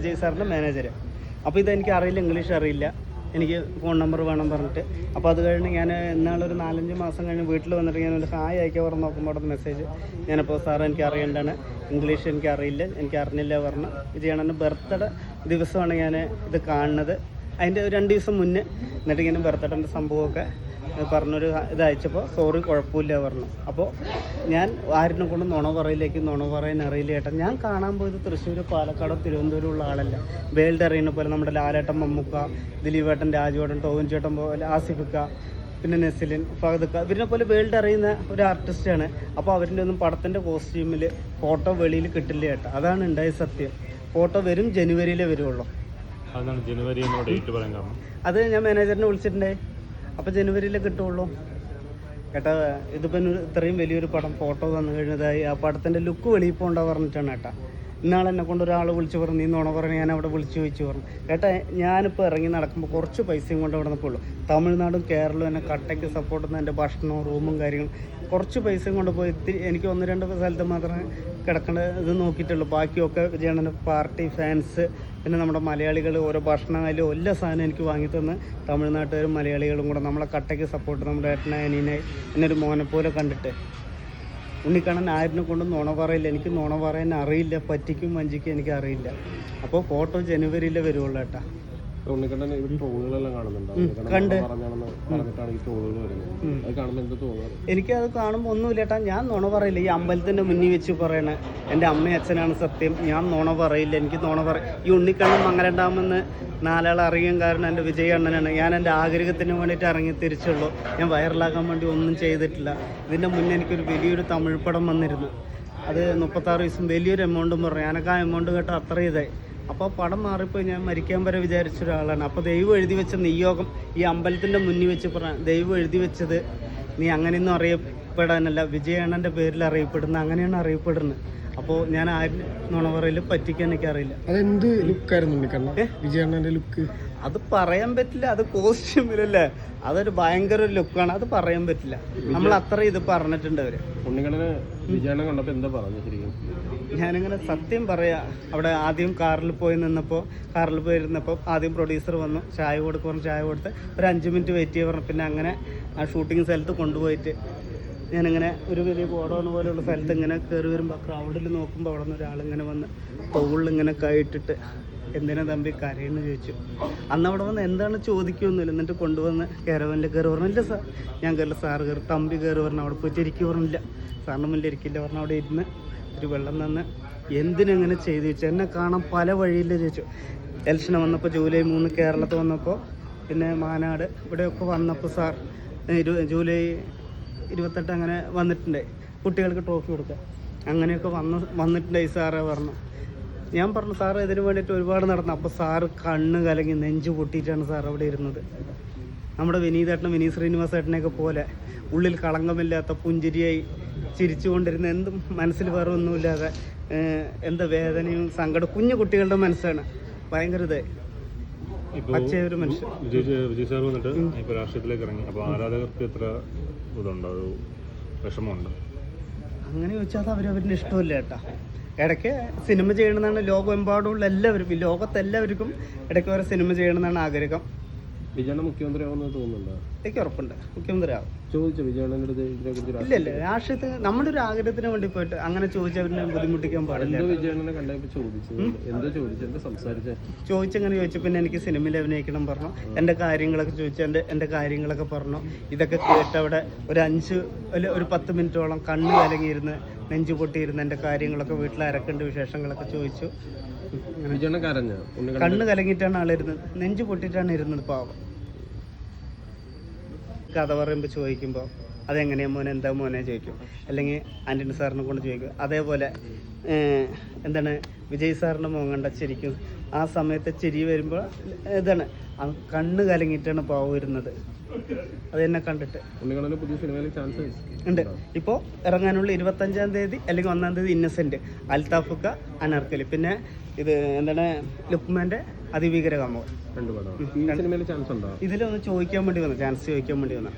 വിജയ് സാറിന്റെ മാനേജർ അപ്പോൾ ഇതെനിക്ക് അറിയില്ല ഇംഗ്ലീഷ് അറിയില്ല. എനിക്ക് ഫോൺ നമ്പർ വേണം പറഞ്ഞിട്ട്. അപ്പോൾ അത് കഴിഞ്ഞ് ഞാൻ ഇന്നാളൊരു നാലഞ്ച് മാസം കഴിഞ്ഞ് വീട്ടിൽ വന്നിട്ട് ഞാൻ ഒരു ഹായ് അയക്കാൻ പറഞ്ഞ് നോക്കുമ്പോൾ അവിടെ മെസ്സേജ് ഞാനപ്പോൾ സാർ എനിക്ക് അറിയേണ്ടതാണ്. ഇംഗ്ലീഷ് എനിക്ക് അറിയില്ല എനിക്ക് അറിഞ്ഞില്ല പറഞ്ഞു വിജയണ്ണന്റെ ബർത്ത്ഡേ ദിവസമാണ് ഞാൻ ഇത് കാണുന്നത്. അതിന്റെ രണ്ട് ദിവസം മുന്നേ എന്നിട്ട് ഇങ്ങനെ ബർത്ത്ഡേന്റെ സംഭവമൊക്കെ പറഞ്ഞൊരു ഇത് അയച്ചപ്പോൾ സോറി കുഴപ്പമില്ല പറഞ്ഞു. അപ്പോൾ ഞാൻ ആരിനെ കൊണ്ട് നുണ പറയിലേക്ക് നുണ പറയാൻ അറിയില്ല ഏട്ടൻ. ഞാൻ കാണാൻ പോയത് തൃശ്ശൂർ പാലക്കാടോ തിരുവനന്തപുരം ഉള്ള ആളല്ല. വേൾഡ് അറിയുന്ന പോലെ നമ്മുടെ ലാലേട്ടൻ മമ്മൂക്ക ദിലീപേട്ടൻ രാജുവേട്ടൻ ടോവിൻ ചേട്ടൻ പോലെ ആസിഫിക്ക പിന്നെ നെസിലിൻ ഫഹദക്ക. ഇവരിനെ പോലെ വേൾഡ് അറിയുന്ന ഒരു ആർട്ടിസ്റ്റാണ് അപ്പോൾ അവരിന്റെ ഒന്നും പടത്തിന്റെ കോസ്റ്റ്യൂമിൽ ഫോട്ടോ വെളിയിൽ കിട്ടില്ല ഏട്ടാ. അതാണ് ഉണ്ടായ സത്യം. ഫോട്ടോ വരും ജനുവരിയിലേ വരുള്ളൂ ജനുവരി അത് ഞാൻ മാനേജറിനെ വിളിച്ചിട്ടുണ്ടേ അപ്പോൾ ജനുവരിയിലേ കിട്ടുള്ളൂ. ഏട്ടാ ഇതിപ്പോ ഇത്രയും വലിയൊരു പടം ഫോട്ടോ തന്നു കഴിഞ്ഞതായി. ആ പടത്തിന്റെ ലുക്ക് വെളിയിൽ പോകണ്ട പറഞ്ഞിട്ടാണ് ഏട്ടാ. ഇന്നാൾ എന്നെ കൊണ്ട് ഒരാൾ വിളിച്ച് പറഞ്ഞു നീ നോണ പറഞ്ഞു ഞാൻ അവിടെ വിളിച്ചു ചോദിച്ചു പറഞ്ഞു. ഏട്ടാ ഞാനിപ്പോൾ ഇറങ്ങി നടക്കുമ്പോൾ കുറച്ച് പൈസയും കൊണ്ട് അവിടെ തമിഴ്നാടും കേരളവും എന്നെ കട്ടയ്ക്ക് സപ്പോർട്ട് ചെയ്യുന്ന എന്റെ ഭക്ഷണവും റൂമും കാര്യങ്ങളും കുറച്ച് പൈസയും കൊണ്ട് പോയി ഇത്തിരി എനിക്ക് ഒന്ന് രണ്ട് സ്ഥലത്ത് മാത്രമേ കിടക്കേണ്ട ഇത് നോക്കിയിട്ടുള്ളൂ. ബാക്കിയൊക്കെ ജനന പാർട്ടി ഫാൻസ് പിന്നെ നമ്മുടെ മലയാളികൾ ഓരോ ഭക്ഷണമായാലും എല്ലാ സാധനവും എനിക്ക് വാങ്ങിത്തന്ന് തമിഴ്നാട്ടുകാരും മലയാളികളും കൂടെ നമ്മളെ കട്ടയ്ക്ക് സപ്പോർട്ട് നമ്മുടെ ഏട്ടനെ അനീനെ എന്നെ ഒരു മോനെ പോലെ കണ്ടിട്ട്. ഉണ്ണിക്കണ്ണൻ ആരിനെ കൊണ്ടും നുണ പറയില്ല. എനിക്ക് നുണ പറയാൻ അറിയില്ല. പറ്റിക്കും വഞ്ചിക്കും എനിക്ക് അറിയില്ല അപ്പോൾ ഫോട്ടോ ജനുവരിയിലേ വരുള്ളൂ ഏട്ടാ. ഉണ്ണിക്കണ്ണൻ ഇവിടെ ട്രോളുകളെല്ലാം കാണുന്നുണ്ട്? എനിക്ക്. അത് കാണുമ്പോൾ ഒന്നുമില്ല ഏട്ടാ ഞാൻ നുണ പറയില്ല. ഈ അമ്പലത്തിന്റെ മുന്നിൽ വെച്ച് പറയണ എന്റെ അമ്മയും അച്ഛനാണ് സത്യം. ഞാൻ നുണ പറയില്ല. എനിക്ക് നുണ പറ ഈ ഉണ്ണിക്കണ്ണൻ മംഗലണ്ടാമെന്ന് നാലാൾ അറിയാൻ കാരണം എന്റെ വിജയണ്ണനാണ്. ഞാൻ എന്റെ ആഗ്രഹത്തിന് വേണ്ടിയിട്ട് ഇറങ്ങി തിരിച്ചുള്ളൂ. ഞാൻ വൈറലാക്കാൻ വേണ്ടി ഒന്നും ചെയ്തിട്ടില്ല. ഇതിന്റെ മുന്നേ എനിക്കൊരു വലിയൊരു തമിഴ് പടം വന്നിരുന്നു. അത് മുപ്പത്താറ് ദിവസം വലിയൊരു എമൗണ്ടും പറഞ്ഞു. ഞാനൊക്കെ ആ എമൗണ്ട് കേട്ടോ അത്ര ഇതായി. അപ്പോൾ പടം മാറിപ്പോയി ഞാൻ മരിക്കാൻ വരെ വിചാരിച്ച ഒരാളാണ്. അപ്പോൾ ദൈവം എഴുതി വെച്ച നിയോഗം ഈ അമ്പലത്തിന്റെ മുന്നിൽ വെച്ച് ദൈവം എഴുതി വെച്ചത് നീ അങ്ങനെയൊന്നും അറിയപ്പെടാനല്ല. വിജയണ്ണന്റെ പേരിൽ അറിയപ്പെടുന്ന അങ്ങനെയാണ് അറിയപ്പെടുന്നത്. അപ്പോൾ ഞാൻ ആരും നുണവറയിൽ പറ്റിക്കാൻ എനിക്കറിയില്ല. അതെന്ത് ലുക്കായിരുന്നു ഉണ്ണിക്കണ്ണൻ? വിജയണ്ണന്റെ ലുക്ക്? അത് പറയാൻ പറ്റില്ല. അത് കോസ്റ്റ്യൂമിലല്ലേ? അതൊരു ഭയങ്കര ലുക്കാണ്. അത് പറയാൻ പറ്റില്ല. നമ്മൾ അത്ര ഇത് പറഞ്ഞിട്ടുണ്ട് അവർ. ഉണ്ണിക്കണ്ണന് വിജയണ്ണൻ കണ്ടപ്പോൾ എന്താ പറഞ്ഞു ശരിക്കും? ഞാനിങ്ങനെ സത്യം പറയാ. അവിടെ ആദ്യം കാറിൽ പോയി നിന്നപ്പോൾ കാറിൽ പോയി ഇരുന്നപ്പോൾ ആദ്യം പ്രൊഡ്യൂസർ വന്നു. ചായ കൊടുക്കുമ്പോൾ ചായ കൊടുത്ത് ഒരു അഞ്ച് മിനിറ്റ് വെയിറ്റ് ചെയ്യാൻ പറഞ്ഞു. പിന്നെ അങ്ങനെ ആ ഷൂട്ടിംഗ് സ്ഥലത്ത് കൊണ്ടുപോയിട്ട് ഞാനിങ്ങനെ ഒരു വലിയ ഗോഡൗൺ പോലെയുള്ള സ്ഥലത്ത് ഇങ്ങനെ കയറി വരുമ്പോൾ ക്രൗഡിൽ നോക്കുമ്പോൾ അവിടെ നിന്ന് ഒരാളിങ്ങനെ വന്ന് തോളിൽ ഇങ്ങനെ കൈയിട്ടിട്ട് എന്തിനാ തമ്പി കരയെന്ന് ചോദിച്ചു. അന്ന് അവിടെ വന്ന് എന്താണ് ചോദിക്കുകയൊന്നുമില്ല എന്നിട്ട് കൊണ്ടുവന്ന് കയറവനിൽ കയറി പറഞ്ഞില്ല സാർ ഞാൻ കയറില്ല സാർ കയറി തമ്പി കയറി പറഞ്ഞു അവിടെ പോയിട്ട് ഇരിക്കുക പറഞ്ഞില്ല. സാറിന് മുന്നിൽ ഇരിക്കില്ല പറഞ്ഞു അവിടെ ഇരുന്ന് ഒരു വെള്ളം തന്ന് എന്തിനങ്ങനെ ചെയ്തു ചോദിച്ചു. എന്നെ കാണാൻ പല വഴിയിൽ ചോദിച്ചു. എലക്ഷന് വന്നപ്പോൾ ജൂലൈ മൂന്ന് കേരളത്തിൽ വന്നപ്പോൾ പിന്നെ മാനാട് ഇവിടെയൊക്കെ വന്നപ്പോൾ സാർ ജൂലൈ ഇരുപത്തെട്ട് അങ്ങനെ വന്നിട്ടുണ്ട്. കുട്ടികൾക്ക് ട്രോഫി കൊടുക്കുക അങ്ങനെയൊക്കെ വന്ന് വന്നിട്ടുണ്ടായി സാറേ പറഞ്ഞു. ഞാൻ പറഞ്ഞു സാറ് ഇതിന് വേണ്ടിയിട്ട് ഒരുപാട് നടന്നു. അപ്പോൾ സാറ് കണ്ണ് കലങ്ങി നെഞ്ച് പൊട്ടിയിട്ടാണ് സാർ അവിടെ ഇരുന്നത്. നമ്മുടെ വിനീതേട്ടനും വിനീത് ശ്രീനിവാസ ഏട്ടനെയൊക്കെ പോലെ ഉള്ളിൽ കളങ്കമില്ലാത്ത പുഞ്ചിരിയായി ചിരിച്ചുകൊണ്ടിരുന്ന എന്തും മനസ്സിൽ വേറെ ഒന്നുമില്ലാതെ എന്താ വേദനയും സങ്കടം കുഞ്ഞു കുട്ടികളുടെ മനസ്സാണ്. ഭയങ്കര ഇതായി പച്ചയൊരു മനുഷ്യൻ. വിജയ് സാർ വന്നിട്ട് രാഷ്ട്രീയത്തിലേക്ക് ഇറങ്ങി. അപ്പൊ ആരാധകർക്ക് എത്ര ഇതുണ്ട് ഒരു വിഷമമുണ്ട്. അങ്ങനെ ചോദിച്ചാൽ അവരവരുടെ ഇഷ്ടമല്ല ഏട്ടാ? ഇടയ്ക്ക് സിനിമ ചെയ്യണമെന്നാണ് ലോകമെമ്പാടുമുള്ള എല്ലാവരും ലോകത്തെല്ലാവർക്കും ഇടയ്ക്ക് ഓരോ സിനിമ ചെയ്യണമെന്നാണ് ആഗ്രഹം. വിജയണ്ണൻ മുഖ്യമന്ത്രി ആവുമെന്ന് തോന്നുന്നുണ്ടോ? എനിക്ക് ഉറപ്പുണ്ട്. മുഖ്യമന്ത്രി ആവും ചോദിച്ചു വിജയണ്ണന്റെ അടുത്ത് ഇതിനെ കുറിച്ച് ഇല്ല ഇല്ല രാഷ്ട്രീയത്തിന് നമ്മുടെ ഒരു ആഗ്രഹത്തിന് വേണ്ടി പോയിട്ട് അങ്ങനെ ചോദിച്ചവരിനെ ബുദ്ധിമുട്ടിക്കാൻ പാടില്ല. എന്തോ വിജയണ്ണനെ കണ്ടപ്പോൾ ചോദിച്ചത്? എന്തോ ചോദിച്ചു എന്താ സംസാരിച്ചേ? ചോദിച്ചങ്ങനെ ചോദിച്ചു പിന്നെ എനിക്ക് സിനിമയിൽ അഭിനയിക്കണം പറഞ്ഞു. എന്റെ കാര്യങ്ങളൊക്കെ ചോദിച്ചു എന്റെ എന്റെ കാര്യങ്ങളൊക്കെ പറഞ്ഞു. ഇതൊക്കെ കേട്ട് അവിടെ ഒരു അഞ്ച് അല്ല ഒരു പത്ത് മിനിറ്റോളം കണ്ണ് കലങ്ങിയിരുന്ന് നെഞ്ചു പൊട്ടിയിരുന്ന് എന്റെ കാര്യങ്ങളൊക്കെ വീട്ടിൽ അരക്കേണ്ട വിശേഷങ്ങളൊക്കെ ചോദിച്ചു. കരഞ്ഞ? കണ്ണ് കലങ്ങിയിട്ടാണ് ആളിരുന്നത്. നെഞ്ചു പൊട്ടിയിട്ടാണ് ഇരുന്നത് പാവം. കഥ പറയുമ്പോൾ ചോദിക്കുമ്പോൾ അതെങ്ങനെയാ മോനെ? എന്താ മോനെ ചോദിക്കും. അല്ലെങ്കിൽ ആന്റണി സാറിനെ കൊണ്ട് ചോദിക്കും. അതേപോലെ എന്താണ് വിജയ് സാറിന്റെ മോൻ കണ്ട ചിരിക്കും. ആ സമയത്തെ ചിരി വരുമ്പോൾ ഇതാണ് കണ്ണ് കലങ്ങിയിട്ടാണ് പാവം വരുന്നത്. അത് എന്നെ കണ്ടിട്ട്. ഉണ്ണിക്കണ്ണന് പുതിയ സിനിമയിൽ ചാൻസ് ഉണ്ട്. ഇപ്പോൾ ഇറങ്ങാനുള്ള ഇരുപത്തഞ്ചാം തീയതി അല്ലെങ്കിൽ ഒന്നാം തീയതി ഇന്നസെന്റ് അൽതാഫുക്ക അനാർക്കലി. പിന്നെ ഇത് എന്താണ്? ലുക്മാന്റെ അതിഭീകര കാമോ രണ്ട് പടം. ഇതിലൊന്ന് ചോദിക്കാൻ വേണ്ടി വന്നു. ചാൻസ് ചോദിക്കാൻ വേണ്ടി വന്നു.